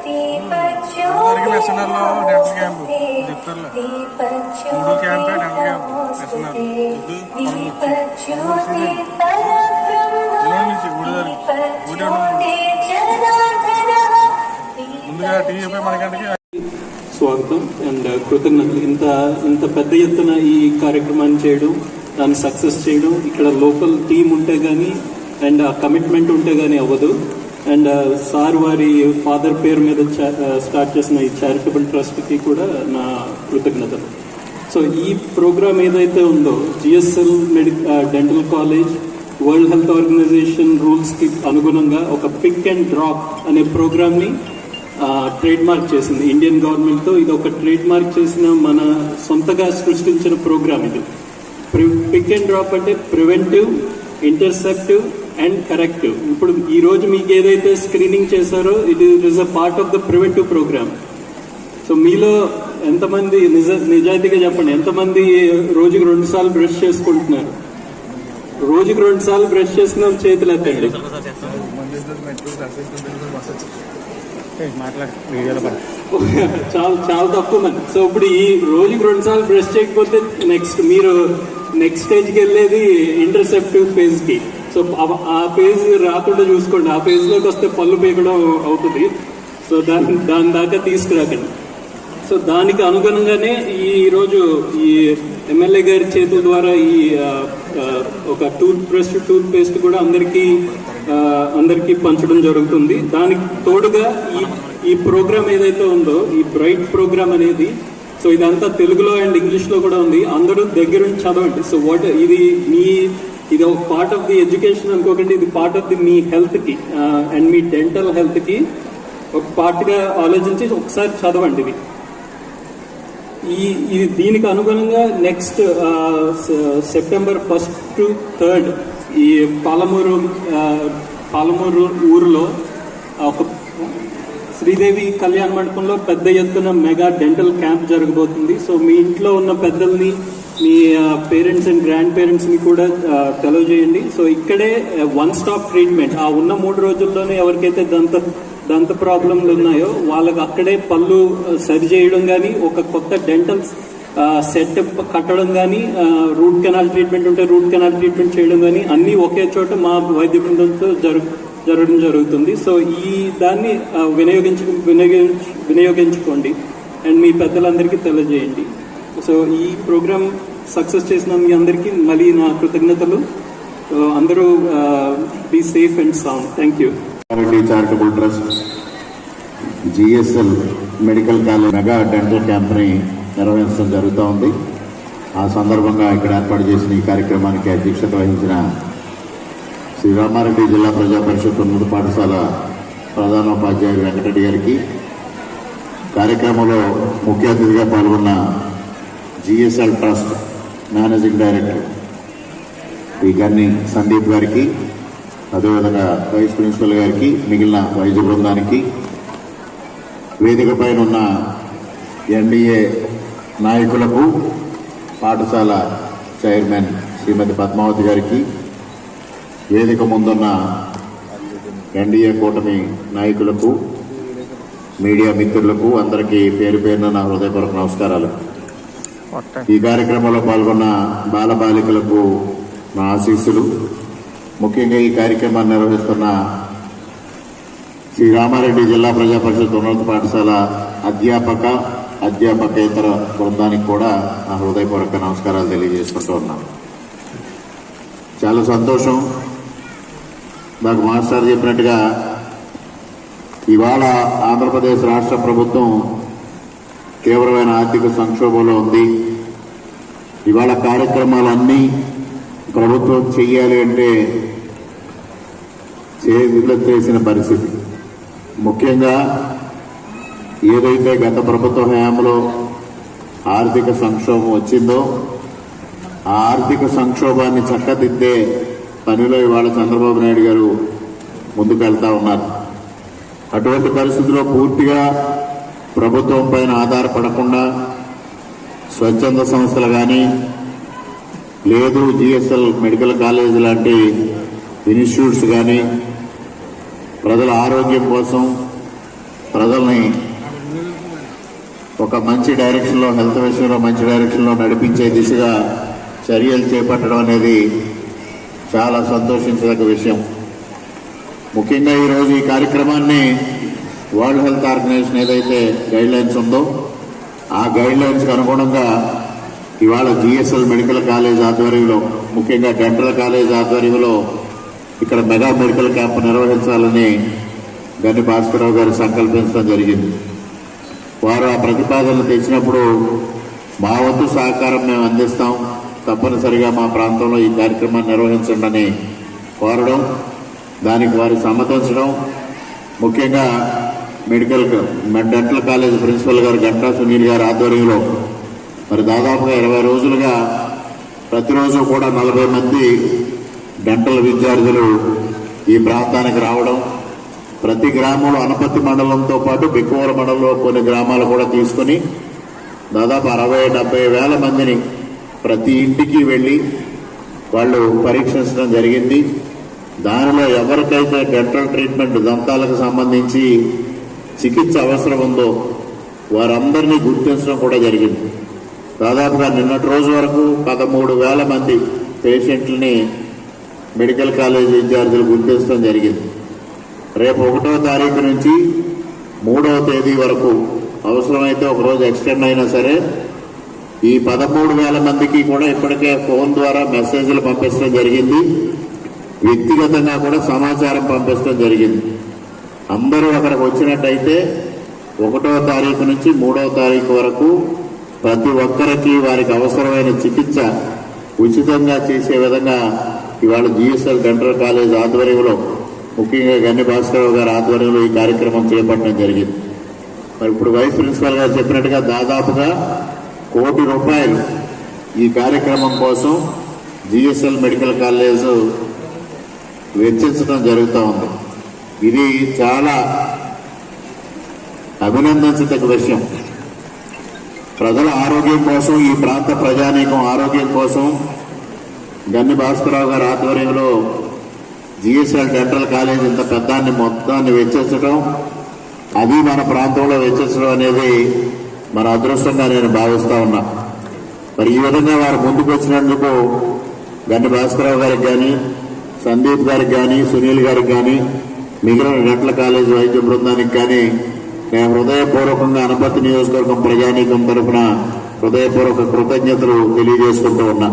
అందరికీ వ్యసనాల్లో dental camp చెప్తారులే. మూడో క్యాంపే dental camp వ్యసనాలు. నుంచి గుడి దగ్గర ముందుగా టీవీపై మనకంటే స్వాగతం అండ్ కృతజ్ఞతలు. ఇంత ఇంత పెద్ద ఎత్తున ఈ కార్యక్రమాన్ని చేయడం దాన్ని సక్సెస్ చేయడం ఇక్కడ లోకల్ టీం ఉంటే కానీ అండ్ ఆ కమిట్మెంట్ ఉంటే కానీ అవ్వదు. అండ్ సార్ వారి ఫాదర్ పేరు మీద స్టార్ట్ చేసిన ఈ చారిటబుల్ ట్రస్ట్కి కూడా నా కృతజ్ఞతలు. సో ఈ ప్రోగ్రామ్ ఏదైతే ఉందో GSL medi dental college world health organisation రూల్స్కి అనుగుణంగా ఒక పిక్ అండ్ డ్రాప్ అనే ప్రోగ్రామ్ని ట్రేడ్ మార్క్ చేసింది. ఇండియన్ గవర్నమెంట్తో ఇది ఒక ట్రేడ్ మార్క్ చేసిన మన సొంతగా సృష్టించిన ప్రోగ్రామ్ ఇది. పిక్ అండ్ డ్రాప్ అంటే ప్రివెంటివ్ ఇంటర్సెప్టివ్ అండ్ కరెక్టివ్ ఇప్పుడు ఈ రోజు మీకు ఏదైతే స్క్రీనింగ్ చేశారో it is a part of the preventive programme so మీలో ఎంతమంది నిజ నిజాయితీగా చెప్పండి. ఎంతమంది రోజుకి రెండు సార్లు బ్రష్ చేసుకుంటున్నారు? రోజుకి రెండు సార్లు బ్రష్ చేసిన చేతులు ఎత్తండి. చాలా చాలా తక్కువ మంది. సో ఇప్పుడు ఈ రోజుకి రెండు సార్లు బ్రష్ చేయకపోతే నెక్స్ట్ మీరు నెక్స్ట్ స్టేజ్కి వెళ్ళేది ఇంటర్సెప్టివ్ ఫేజ్కి. సో ఆ- ఫేజ్ రాకుండా చూసుకోండి. ఆ ఫేజ్లోకి వస్తే పళ్ళు పీకడం అవుతుంది. సో దాని దాని దాకా తీసుకురాకండి. సో దానికి అనుగుణంగానే ఈరోజు ఈ ఎమ్మెల్యే గారి చేతుల ద్వారా ఈ ఒక టూత్ బ్రష్ టూత్ పేస్ట్ కూడా అందరికీ అందరికీ పంచడం జరుగుతుంది. దానికి తోడుగా ఈ ఈ ప్రోగ్రామ్ ఏదైతే ఉందో ఈ బ్రైట్ ప్రోగ్రామ్ అనేది సో ఇదంతా తెలుగులో అండ్ ఇంగ్లీష్లో కూడా ఉంది. అందరూ దగ్గర నుంచి చదవండి. సో వాట్ ఇది మీ ఇది ఒక పార్ట్ ఆఫ్ ది ఎడ్యుకేషన్ అనుకోకండి. ఇది పార్ట్ ఆఫ్ ది మీ హెల్త్కి అండ్ మీ డెంటల్ హెల్త్కి ఒక పార్ట్గా ఆలోచించి ఒకసారి చదవండి ఇది. ఈ ఇది దీనికి అనుగుణంగా next September first to third ఈ పాలమూరు పాలమూరు ఊరిలో ఒక శ్రీదేవి కళ్యాణ మండపంలో పెద్ద ఎత్తున మెగా డెంటల్ క్యాంప్ జరగబోతుంది. సో మీ ఇంట్లో ఉన్న పెద్దల్ని మీ పేరెంట్స్ అండ్ గ్రాండ్ పేరెంట్స్ని కూడా తెలియజేయండి సో ఇక్కడే వన్ స్టాప్ ట్రీట్మెంట్ ఆ ఉన్న మూడు రోజుల్లోనే ఎవరికైతే దంత దంత ప్రాబ్లంలు ఉన్నాయో వాళ్ళకి అక్కడే పళ్ళు సరి చేయడం కానీ ఒక కొత్త డెంటల్ సెటప్ కట్టడం కానీ రూట్ కెనాల్ ట్రీట్మెంట్ ఉంటే రూట్ కెనాల్ ట్రీట్మెంట్ చేయడం కానీ అన్నీ ఒకే చోట మా వైద్య బృందంతో జరుగు జరగడం జరుగుతుంది. సో ఈ దాన్ని వినియోగించు వినియోగించు వినియోగించుకోండి. అండ్ మీ పెద్దలందరికీ తెలియజేయండి. సో ఈ ప్రోగ్రామ్ సక్సెస్ చేసిన మీ అందరికీ మళ్ళీ నా కృతజ్ఞతలు. అందరూ be safe and sound. Thank you. Charitable trust GSL medical college mega dental క్యాంప్ని నిర్వహించడం జరుగుతూ ఉంది. ఆ సందర్భంగా ఇక్కడ ఏర్పాటు చేసిన ఈ కార్యక్రమానికి అధ్యక్షత వహించిన శ్రీ రామారెడ్డి జిల్లా ప్రజా పరిషత్ ఉన్నత పాఠశాల ప్రధానోపాధ్యాయుడు వెంకటరెడ్డి గారికి కార్యక్రమంలో ముఖ్య అతిథిగా పాల్గొన్న జిఎస్ఎల్ ట్రస్ట్ మేనేజింగ్ డైరెక్టర్ ఈ గన్ని సందీప్ గారికి అదేవిధంగా వైస్ ప్రిన్సిపల్ గారికి మిగిలిన వైద్య బృందానికి వేదిక పైన ఉన్న ఎన్డీఏ నాయకులకు పాఠశాల చైర్మన్ శ్రీమతి పద్మావతి గారికి వేదిక ముందున్న ఎన్డీఏ కూటమి నాయకులకు మీడియా మిత్రులకు అందరికీ పేరు పేరున నా హృదయపూర్వక నమస్కారాలు. ఈ కార్యక్రమంలో పాల్గొన్న బాలబాలికలకు నా ఆశీస్సులు. ముఖ్యంగా ఈ కార్యక్రమాన్ని నిర్వహిస్తున్న శ్రీ రామారెడ్డి జిల్లా ప్రజా పరిషత్ ఉన్నత పాఠశాల అధ్యాపక అధ్యాపకేతర బృందానికి కూడా నా హృదయపూర్వక నమస్కారాలు తెలియజేసుకుంటూ ఉన్నాను. చాలా సంతోషం. నాకు మాస్టర్ చెప్పినట్టుగా ఇవాళ ఆంధ్రప్రదేశ్ రాష్ట్ర ప్రభుత్వం తీవ్రమైన ఆర్థిక సంక్షోభంలో ఉంది. ఇవాళ కార్యక్రమాలన్నీ ప్రభుత్వం చెయ్యాలి అంటే చేసిన పరిస్థితి. ముఖ్యంగా ఏదైతే గత ప్రభుత్వ హయాంలో ఆర్థిక సంక్షోభం వచ్చిందో ఆ ఆర్థిక సంక్షోభాన్ని చక్కదిద్దే పనిలో ఇవాళ చంద్రబాబు నాయుడు గారు ముందుకు వెళ్తా ఉన్నారు. అటువంటి పరిస్థితుల్లో పూర్తిగా ప్రభుత్వం పైన ఆధారపడకుండా స్వచ్ఛంద సంస్థలు కానీ లేదు జిఎస్ఎల్ మెడికల్ కాలేజ్ లాంటి ఇన్స్టిట్యూట్స్ కానీ ప్రజల ఆరోగ్యం కోసం ప్రజల్ని ఒక మంచి డైరెక్షన్లో హెల్త్ విషయంలో మంచి డైరెక్షన్లో నడిపించే దిశగా చర్యలు చేపట్టడం అనేది చాలా సంతోషించదగ్గ విషయం. ముఖ్యంగా ఈరోజు ఈ కార్యక్రమాన్ని వరల్డ్ హెల్త్ ఆర్గనైజేషన్ ఏదైతే గైడ్ లైన్స్ ఉందో ఆ గైడ్ లైన్స్కి అనుగుణంగా ఇవాళ జిఎస్ఎల్ మెడికల్ కాలేజ్ ఆధ్వర్యంలో ముఖ్యంగా డెంటల్ కాలేజ్ ఆధ్వర్యంలో ఇక్కడ మెగా మెడికల్ క్యాంప్ నిర్వహించాలని గని భాస్కరరావు గారు సంకల్పించడం జరిగింది. వారు ఆ ప్రతిపాదనలు తెచ్చినప్పుడు మా వంతు సహకారం మేము అందిస్తాం. తప్పనిసరిగా మా ప్రాంతంలో ఈ కార్యక్రమాన్ని నిర్వహించండి కోరడం దానికి వారి సమ్మతించడం ముఖ్యంగా మెడికల్ డెంటల్ కాలేజ్ ప్రిన్సిపల్ గారు గంటా సునీల్ గారి ఆధ్వర్యంలో మరి దాదాపుగా ఇరవై రోజులుగా ప్రతిరోజు కూడా నలభై మంది డెంటల్ విద్యార్థులు ఈ ప్రాంతానికి రావడం ప్రతి గ్రామంలో అనపత్తి మండలంతో పాటు బిక్కువల మండలంలో కొన్ని గ్రామాలు కూడా తీసుకుని దాదాపు అరవై డెబ్బై వేల మందిని ప్రతి ఇంటికి వెళ్ళి వాళ్ళు పరీక్షించడం జరిగింది. దానిలో ఎవరికైతే డెంటల్ ట్రీట్మెంట్ దంతాలకు సంబంధించి చికిత్స అవసరం ఉందో వారందరినీ గుర్తించడం కూడా జరిగింది. దాదాపుగా నిన్నటి రోజు వరకు పదమూడు వేల మంది పేషెంట్లని మెడికల్ కాలేజ్ విద్యార్థులు గుర్తించడం జరిగింది. రేపు ఒకటో తారీఖు నుంచి మూడవ తేదీ వరకు అవసరమైతే ఒక రోజు ఎక్స్టెండ్ అయినా సరే ఈ పదమూడు వేల మందికి కూడా ఇప్పటికే ఫోన్ ద్వారా మెసేజ్లు పంపించడం జరిగింది. వ్యక్తిగతంగా కూడా సమాచారం పంపించడం జరిగింది. అందరూ అక్కడికి వచ్చినట్టయితే ఒకటో తారీఖు నుంచి మూడవ తారీఖు వరకు ప్రతి ఒక్కరికి వారికి అవసరమైన చికిత్స ఉచితంగా చేసే విధంగా ఇవాళ జిఎస్ఎల్ డెంటల్ కాలేజ్ ఆధ్వర్యంలో ముఖ్యంగా గన్ని భాస్కరరావు గారి ఆధ్వర్యంలో ఈ కార్యక్రమం చేపట్టడం జరిగింది. మరి ఇప్పుడు వైస్ ప్రిన్సిపాల్ గారు చెప్పినట్టుగా దాదాపుగా కోటి రూపాయలు ఈ కార్యక్రమం కోసం జిఎస్ఎల్ మెడికల్ కాలేజ్ వెచ్చించడం జరుగుతూ ఉంది. ఇది చాలా అభినందించదగ్గ విషయం. ప్రజల ఆరోగ్యం కోసం ఈ ప్రాంత ప్రజానీకం ఆరోగ్యం కోసం గన్ని భాస్కరరావు గారి ఆధ్వర్యంలో జిఎస్ఎల్ డెంటల్ కాలేజ్ ఇంత పెద్దాన్ని మొత్తాన్ని వెచ్చించడం అది మన ప్రాంతంలో వెచ్చించడం అనేది మన అదృష్టంగా నేను భావిస్తా ఉన్నా. మరి ఈ విధంగా వారు ముందుకు వచ్చినందుకు గన్ని భాస్కరరావు గారికి కానీ సందీప్ గారికి కానీ సునీల్ గారికి కానీ మిగిలిన డెంటల్ కాలేజ్ వైద్య బృందానికి కానీ నేను హృదయపూర్వకంగా అనపతి నియోజకవర్గం ప్రజానీకం తరఫున హృదయపూర్వక కృతజ్ఞతలు తెలియజేసుకుంటూ ఉన్నా.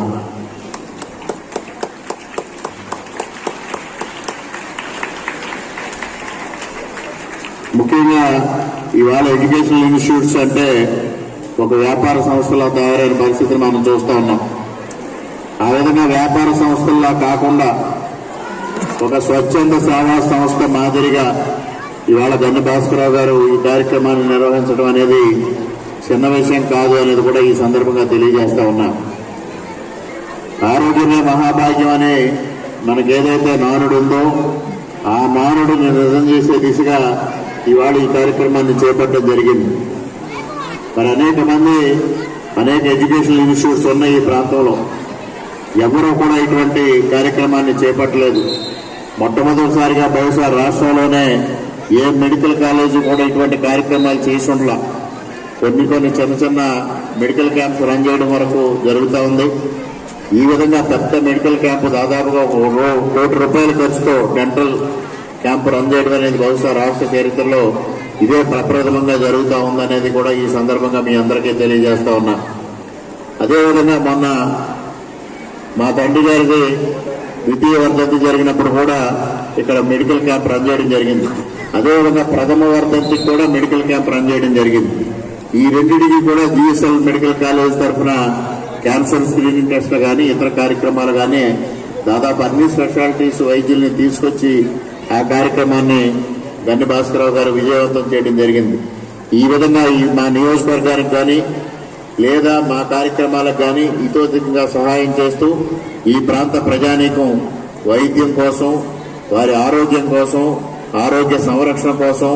ముఖ్యంగా ఇవాళ ఎడ్యుకేషనల్ ఇన్స్టిట్యూట్స్ అంటే ఒక వ్యాపార సంస్థలా తయారైన పరిస్థితిని మనం చూస్తూ ఉన్నాం. ఆ విధంగా వ్యాపార సంస్థల్లా కాకుండా ఒక స్వచ్ఛంద సేవా సంస్థ మాదిరిగా ఇవాళ గన్న భాస్కరరావు గారు ఈ కార్యక్రమాన్ని నిర్వహించడం అనేది చిన్న విషయం కాదు అనేది కూడా ఈ సందర్భంగా తెలియజేస్తా ఉన్నా. ఆరోగ్యమే మహాభాగ్యం అనే మనకేదైతే నానుడు ఉందో ఆ నానుడిని నిజం చేసే దిశగా ఇవాళ ఈ కార్యక్రమాన్ని చేపట్టడం జరిగింది. మరి అనేక మంది అనేక ఎడ్యుకేషనల్ ఇన్స్టిట్యూట్స్ ఉన్నాయి ఈ ప్రాంతంలో. ఎవరూ కూడా ఇటువంటి కార్యక్రమాన్ని చేపట్టలేదు. మొట్టమొదటిసారిగా బహుశా రాష్ట్రంలోనే ఏ మెడికల్ కాలేజీ కూడా ఇటువంటి కార్యక్రమాలు చేసి ఉండలా. కొన్ని కొన్ని చిన్న చిన్న మెడికల్ క్యాంప్స్ రన్ చేయడం వరకు జరుగుతూ ఉంది. ఈ విధంగా పెద్ద మెడికల్ క్యాంపు దాదాపుగా ఒక కోటి రూపాయల ఖర్చుతో డెంటల్ క్యాంపు రన్ చేయడం అనేది బహుశా రాష్ట్ర చరిత్రలో ఇదే ప్రప్రథమంగా జరుగుతూ ఉందనేది కూడా ఈ సందర్భంగా మీ అందరికీ తెలియజేస్తా ఉన్నా. అదేవిధంగా మొన్న మా తండ్రి గారిది ద్వితీయ వర్ధంతి జరిగినప్పుడు కూడా ఇక్కడ మెడికల్ క్యాంప్ రన్ చేయడం జరిగింది. అదేవిధంగా ప్రథమ వర్ధంతికి కూడా మెడికల్ క్యాంప్ రన్ చేయడం జరిగింది. ఈ రెండింటికి కూడా జిఎస్ఎల్ మెడికల్ కాలేజ్ తరఫున క్యాన్సర్ స్క్రీనింగ్ టెస్ట్ కానీ ఇతర కార్యక్రమాలు కానీ దాదాపు అన్ని స్పెషాలిటీస్ వైద్యుల్ని తీసుకొచ్చి ఆ కార్యక్రమాన్ని గన్ని భాస్కరరావు గారు విజయవంతం చేయడం జరిగింది. ఈ విధంగా మా నియోజకవర్గానికి కానీ లేదా మా కార్యక్రమాలకు కానీ ఇతోధికంగా సహాయం చేస్తూ ఈ ప్రాంత ప్రజానీకం వైద్యం కోసం వారి ఆరోగ్యం కోసం ఆరోగ్య సంరక్షణ కోసం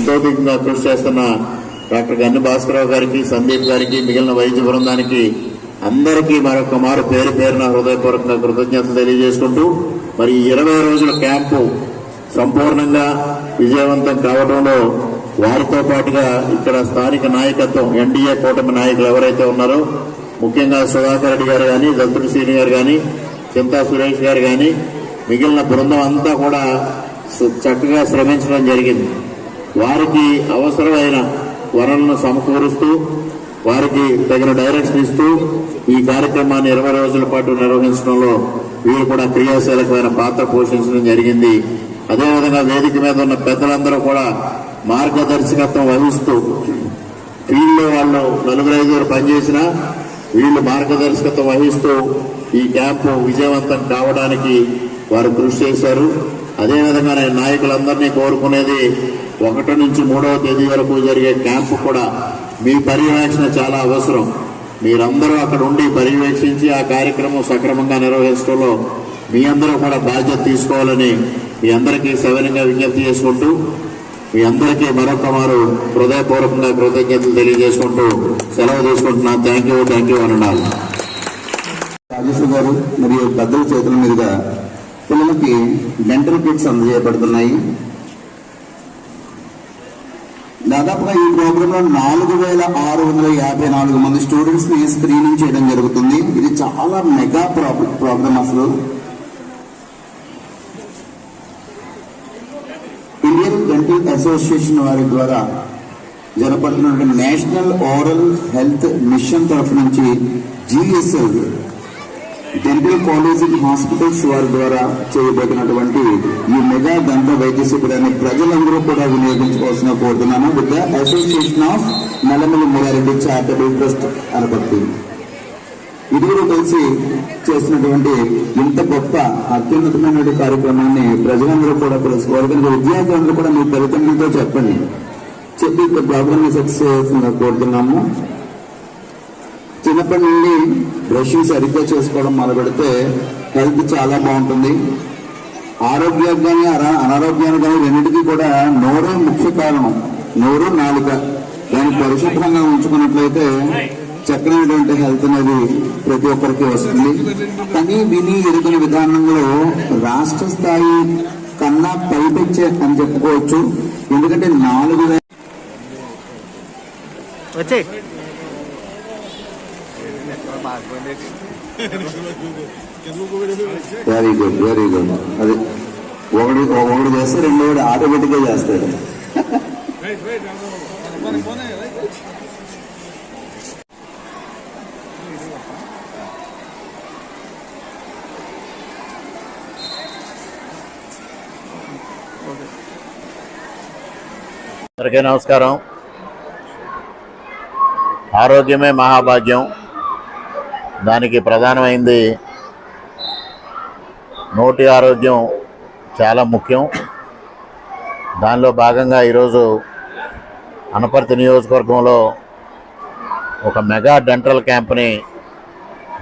ఇతోధికంగా కృషి చేస్తున్న డాక్టర్ గన్ని భాస్కరరావు గారికి సందీప్ గారికి మిగిలిన వైద్య బృందానికి అందరికీ మరొక మారు పేరు పేరున హృదయపూర్వకంగా కృతజ్ఞతలు తెలియజేసుకుంటూ మరి ఈ ఇరవై రోజుల క్యాంపు సంపూర్ణంగా విజయవంతం కావడంలో వారితో పాటుగా ఇక్కడ స్థానిక నాయకత్వం ఎన్డీఏ కూటమి నాయకులు ఎవరైతే ఉన్నారో ముఖ్యంగా సుధాకర్ రెడ్డి గారు కానీ దత్తుడు శ్రీని గారు కానీ చింతా సురేష్ గారు కానీ మిగిలిన బృందం అంతా కూడా చక్కగా శ్రమించడం జరిగింది. వారికి అవసరమైన వనరులను సమకూరుస్తూ వారికి తగిన డైరెక్షన్ ఇస్తూ ఈ కార్యక్రమాన్ని ఇరవై రోజుల పాటు నిర్వహించడంలో వీరు కూడా క్రియాశీలకమైన పాత్ర పోషించడం జరిగింది. అదేవిధంగా వేదిక మీద ఉన్న పెద్దలందరూ కూడా మార్గదర్శకత్వం వహిస్తూ ఫీల్డ్లో వాళ్ళు నలుగురు ఐదుగురు పనిచేసిన వీళ్ళు మార్గదర్శకత్వం వహిస్తూ ఈ క్యాంపు విజయవంతం కావడానికి వారు కృషి చేశారు. అదేవిధంగా నేను నాయకులందరినీ కోరుకునేది ఒకటి నుంచి మూడవ తేదీ వరకు జరిగే క్యాంపు కూడా మీ పర్యవేక్షణ చాలా అవసరం. మీరందరూ అక్కడ ఉండి పర్యవేక్షించి ఆ కార్యక్రమం సక్రమంగా నిర్వహించడంలో మీ అందరూ కూడా బాధ్యత తీసుకోవాలని మీ అందరికీ సవినంగా విజ్ఞప్తి చేసుకుంటూ మీ అందరికీ మరొక మారు హృదయపూర్వకంగా కృతజ్ఞతలు తెలియజేసుకుంటూ సెలవు తీసుకుంటున్నా. థ్యాంక్ యూ థ్యాంక్ యూ అని అనాలి రాజేశ్వర గారు మరియు పెద్దల చేతుల మీదుగా పిల్లలకి డెంటల్ కిట్స్ అందజేయబడుతున్నాయి. దాదాపుగా ఈ ప్రోగ్రామ్లో నాలుగు వేల ఆరు వందల యాభై నాలుగు మంది స్టూడెంట్స్ని స్క్రీనింగ్ చేయడం జరుగుతుంది. ఇది చాలా మెగా ప్రోగ్రామ్ అసలు. అసోసియేషన్ వారి ద్వారా జరపడుతున్నటువంటి నేషనల్ ఓరల్ హెల్త్ మిషన్ తరఫు నుంచి GSL dental college and hospitals వారి ద్వారా చేయబోతున్నటువంటి ఈ మెగా దంత వైద్య శిబిరాన్ని ప్రజలందరూ కూడా వినియోగించుకోవాల్సిన కోరుతున్నాను. With the association of Nallamalli Murareddy charitable trust అనబడుతుంది. ఇదిగురు కలిసి చేస్తున్నటువంటి ఇంత గొప్ప అత్యున్నతమైన కార్యక్రమాన్ని ప్రజలందరూ కూడా తెలుసుకోవాలి. కనుక విద్యార్థులందరూ కూడా మీ తల్లిదండ్రులతో చెప్పండి. చెప్పి ఇంత ప్రోగ్రామ్ సక్సెస్ చేయాల్సిందిగా కోరుతున్నాము. చిన్నప్పటి నుండి బ్రషింగ్ సరిగ్గా చేసుకోవడం మొదలు పెడితే హెల్త్ చాలా బాగుంటుంది. ఆరోగ్యానికి కానీ అనారోగ్యాన్ని అనారోగ్యానికి కానీ రెండింటికి కూడా నోరే ముఖ్య కారణం. నోరు నాలుక. దాన్ని పరిశుభ్రంగా ఉంచుకున్నట్లయితే చక్కనైనటువంటి హెల్త్ అనేది ప్రతి ఒక్కరికి వస్తుంది. కానీ విని ఎరుగిన విధానంలో రాష్ట్ర స్థాయి కన్నా పైపెచ్చే అని చెప్పుకోవచ్చు. ఎందుకంటే నాలుగు వచ్చే. వెరీ గుడ్ వెరీ గుడ్ అది ఒకటి ఒకటి చేస్తే రెండో వాడు ఆటోమేటిక్గా చేస్తాడు. అందరికీ నమస్కారం. ఆరోగ్యమే మహాభాగ్యం. దానికి ప్రధానమైంది నోటి ఆరోగ్యం చాలా ముఖ్యం. దానిలో భాగంగా ఈరోజు అనపర్తి నియోజకవర్గంలో ఒక mega dental క్యాంప్ని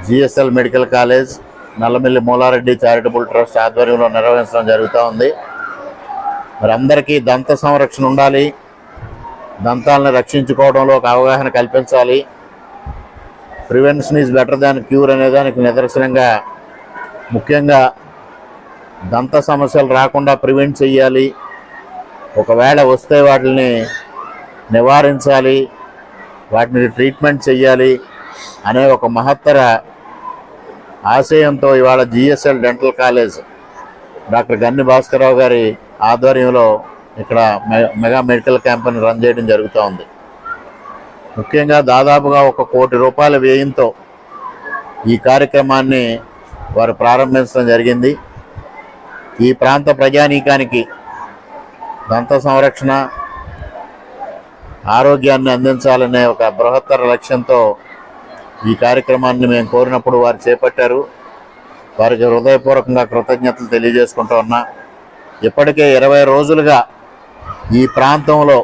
GSL medical college Nallamilli Moolareddy charitable trust ఆధ్వర్యంలో నిర్వహించడం జరుగుతూ ఉంది. మరి అందరికీ దంత సంరక్షణ ఉండాలి. దంతాలను రక్షించుకోవడంలో ఒక అవగాహన కల్పించాలి. Prevention is better than cure అనే దానికి నిదర్శనంగా ముఖ్యంగా దంత సమస్యలు రాకుండా ప్రివెంట్ చేయాలి ఒకవేళ వస్తే వాటిని నివారించాలి. వాటిని ట్రీట్మెంట్ చేయాలి అనే ఒక మహత్తర ఆశయంతో ఇవాళ GSL dental college doctor Ganni Bhaskararao గారి ఆధ్వర్యంలో ఇక్కడ మె- మెగా మెడికల్ క్యాంప్ని రన్ చేయడం జరుగుతూ ఉంది. ముఖ్యంగా దాదాపుగా ఒక కోటి రూపాయల వ్యయంతో ఈ కార్యక్రమాన్ని వారు ప్రారంభించడం జరిగింది. ఈ ప్రాంత ప్రజానీకానికి దంత సంరక్షణ ఆరోగ్యాన్ని అందించాలనే ఒక బృహత్తర లక్ష్యంతో ఈ కార్యక్రమాన్ని మేము కోరినప్పుడు వారు చేపట్టారు. వారికి హృదయపూర్వకంగా కృతజ్ఞతలు తెలియజేసుకుంటూ ఉన్నా ఇప్పటికే ఇరవై రోజులుగా ఈ ప్రాంతంలో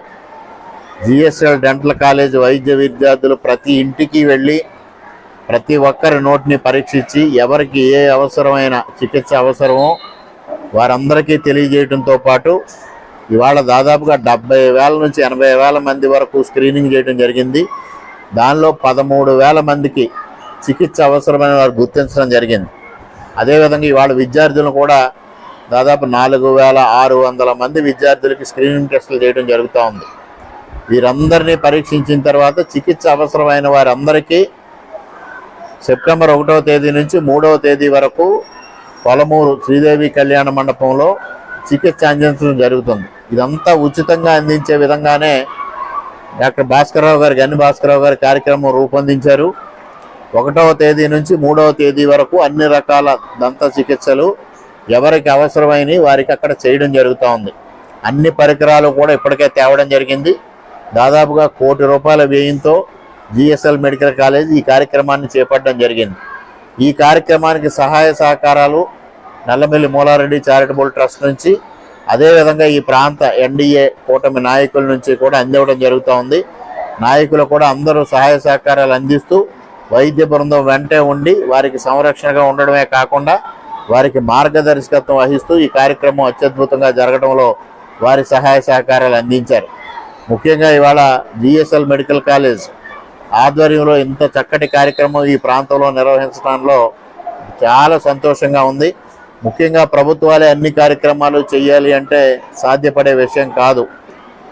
జిఎస్ఎల్ డెంటల్ కాలేజ్ వైద్య విద్యార్థులు ప్రతి ఇంటికి వెళ్ళి ప్రతి ఒక్కరి నోటిని పరీక్షించి ఎవరికి ఏ అవసరమైన చికిత్స అవసరమో వారందరికీ తెలియజేయడంతో పాటు ఇవాళ దాదాపుగా డెబ్బై వేల నుంచి ఎనభై వేల మంది వరకు స్క్రీనింగ్ చేయడం జరిగింది. దానిలో పదమూడు వేల మందికి చికిత్స అవసరమైన వారు గుర్తించడం జరిగింది. అదేవిధంగా ఇవాళ విద్యార్థులను కూడా దాదాపు నాలుగు వేల ఆరు వందల మంది విద్యార్థులకి స్క్రీనింగ్ టెస్టులు చేయడం జరుగుతూ ఉంది. వీరందరినీ పరీక్షించిన తర్వాత చికిత్స అవసరమైన వారందరికీ సెప్టెంబర్ ఒకటవ తేదీ నుంచి మూడవ తేదీ వరకు పొలమూరు శ్రీదేవి కళ్యాణ మండపంలో చికిత్స అందించడం జరుగుతుంది. ఇదంతా ఉచితంగా అందించే విధంగానే డాక్టర్ భాస్కరరావు గారు గన్ని భాస్కరరావు గారి కార్యక్రమం రూపొందించారు. ఒకటవ తేదీ నుంచి మూడవ తేదీ వరకు అన్ని రకాల దంత చికిత్సలు ఎవరికి అవసరమైనవి వారికి అక్కడ చేయడం జరుగుతూ ఉంది. అన్ని పరికరాలు కూడా ఇప్పటికే తేవడం జరిగింది. దాదాపుగా కోటి రూపాయల వ్యయంతో జిఎస్ఎల్ మెడికల్ కాలేజ్ ఈ కార్యక్రమాన్ని చేపట్టడం జరిగింది. ఈ కార్యక్రమానికి సహాయ సహకారాలు నల్లమిల్లి మూలారెడ్డి చారిటబుల్ ట్రస్ట్ నుంచి అదేవిధంగా ఈ ప్రాంత ఎన్డీఏ కూటమి నాయకుల నుంచి కూడా అందివ్వడం జరుగుతూ ఉంది. నాయకులు కూడా అందరూ సహాయ సహకారాలు అందిస్తూ వైద్య బృందం వెంటే ఉండి వారికి సంరక్షణగా ఉండడమే కాకుండా వారికి మార్గదర్శకత్వం వహిస్తూ ఈ కార్యక్రమం అత్యద్భుతంగా జరగడంలో వారి సహాయ సహకారాలు అందించారు. ముఖ్యంగా ఇవాళ జిఎస్ఎల్ మెడికల్ కాలేజ్ ఆధ్వర్యంలో ఇంత చక్కటి కార్యక్రమం ఈ ప్రాంతంలో నిర్వహించడంలో చాలా సంతోషంగా ఉంది. ముఖ్యంగా ప్రభుత్వాలే అన్ని కార్యక్రమాలు చేయాలి అంటే సాధ్యపడే విషయం కాదు.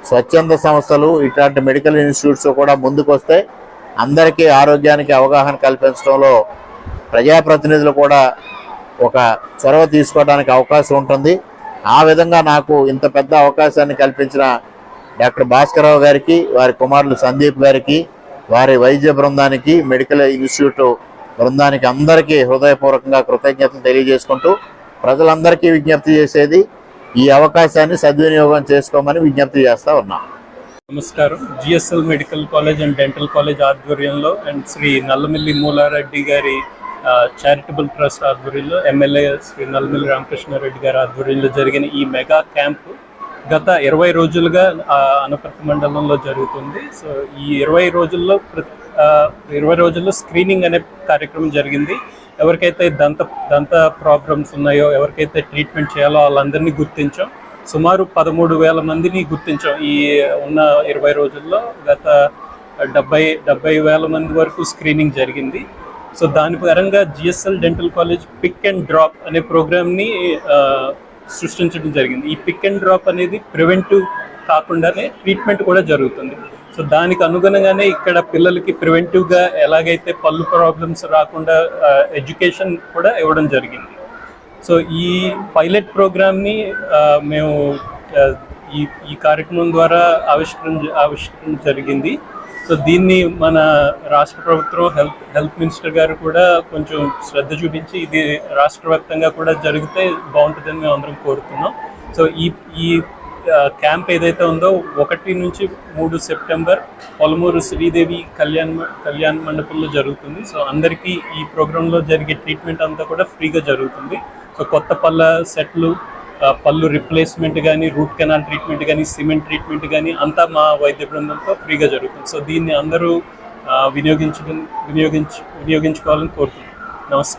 స్వచ్ఛంద సంస్థలు ఇట్లాంటి మెడికల్ ఇన్స్టిట్యూట్స్ కూడా ముందుకు వస్తే అందరికీ ఆరోగ్యానికి అవగాహన కల్పించడంలో ప్రజాప్రతినిధులు కూడా ఒక చొరవ తీసుకోవడానికి అవకాశం ఉంటుంది. ఆ విధంగా నాకు ఇంత పెద్ద అవకాశాన్ని కల్పించిన డాక్టర్ భాస్కరరావు గారికి వారి కుమారులు సందీప్ గారికి వారి వైద్య బృందానికి మెడికల్ ఇన్స్టిట్యూట్ బృందానికి అందరికీ హృదయపూర్వకంగా కృతజ్ఞతలు తెలియజేసుకుంటూ ప్రజలందరికీ విజ్ఞప్తి చేసేది ఈ అవకాశాన్ని సద్వినియోగం చేసుకోమని విజ్ఞప్తి చేస్తా ఉన్నాం. నమస్కారం. GSL medical college and dental college ఆధ్వర్యంలో అండ్ శ్రీ నల్లమిల్లి మూలారెడ్డి గారి చారిటబుల్ ట్రస్ట్ ఆధ్వర్యంలో ఎమ్మెల్యే శ్రీ నల్లమిల్లి రామకృష్ణారెడ్డి గారి ఆధ్వర్యంలో జరిగిన ఈ మెగా క్యాంప్ గత ఇరవై రోజులుగా అనపర్తి మండలంలో జరుగుతుంది. సో ఈ ఇరవై రోజుల్లో ప్రతి ఇరవై రోజుల్లో స్క్రీనింగ్ అనే కార్యక్రమం జరిగింది. ఎవరికైతే దంత దంత ప్రాబ్లమ్స్ ఉన్నాయో ఎవరికైతే ట్రీట్మెంట్ చేయాలో వాళ్ళందరినీ గుర్తించాం. సుమారు పదమూడు వేల మందిని గుర్తించాం ఈ ఉన్న ఇరవై రోజుల్లో. గత డెబ్బై డెబ్బై వేల మంది వరకు స్క్రీనింగ్ జరిగింది. సో దాని పరంగా GSL dental college pick and drop అనే ప్రోగ్రామ్ని సృష్టించడం జరిగింది. ఈ పిక్ అండ్ డ్రాప్ అనేది ప్రివెంటివ్ కాకుండానే ట్రీట్మెంట్ కూడా జరుగుతుంది. సో దానికి అనుగుణంగానే ఇక్కడ పిల్లలకి ప్రివెంటివ్గా ఎలాగైతే పళ్ళు ప్రాబ్లమ్స్ రాకుండా ఎడ్యుకేషన్ కూడా ఇవ్వడం జరిగింది. సో ఈ పైలట్ ప్రోగ్రామ్ని మేము ఈ ఈ కార్యక్రమం ద్వారా ఆవిష్కరణ ఆవిష్కరణ జరిగింది. సో దీన్ని మన రాష్ట్ర ప్రభుత్వం హెల్త్ హెల్త్ మినిస్టర్ గారు కూడా కొంచెం శ్రద్ధ చూపించి ఇది రాష్ట్ర వ్యాప్తంగా కూడా జరిగితే బాగుంటుందని మేము అందరం కోరుతున్నాం. సో ఈ ఈ క్యాంప్ ఏదైతే ఉందో ఒకటి నుంచి మూడు సెప్టెంబర్ పొలమూరు శ్రీదేవి కళ్యాణ్ కళ్యాణ్ మండపంలో జరుగుతుంది. సో అందరికీ ఈ ప్రోగ్రాంలో జరిగే ట్రీట్మెంట్ అంతా కూడా ఫ్రీగా జరుగుతుంది. సో కొత్త పళ్ళ సెట్లు పళ్ళు రిప్లేస్మెంట్ కానీ రూట్ కెనాల్ ట్రీట్మెంట్ కానీ సిమెంట్ ట్రీట్మెంట్ కానీ అంతా మా వైద్య బృందంతో ఫ్రీగా జరుగుతుంది. సో దీన్ని అందరూ వినియోగించడం వినియోగించు వినియోగించుకోవాలని కోరుతున్నాను నమస్కారం.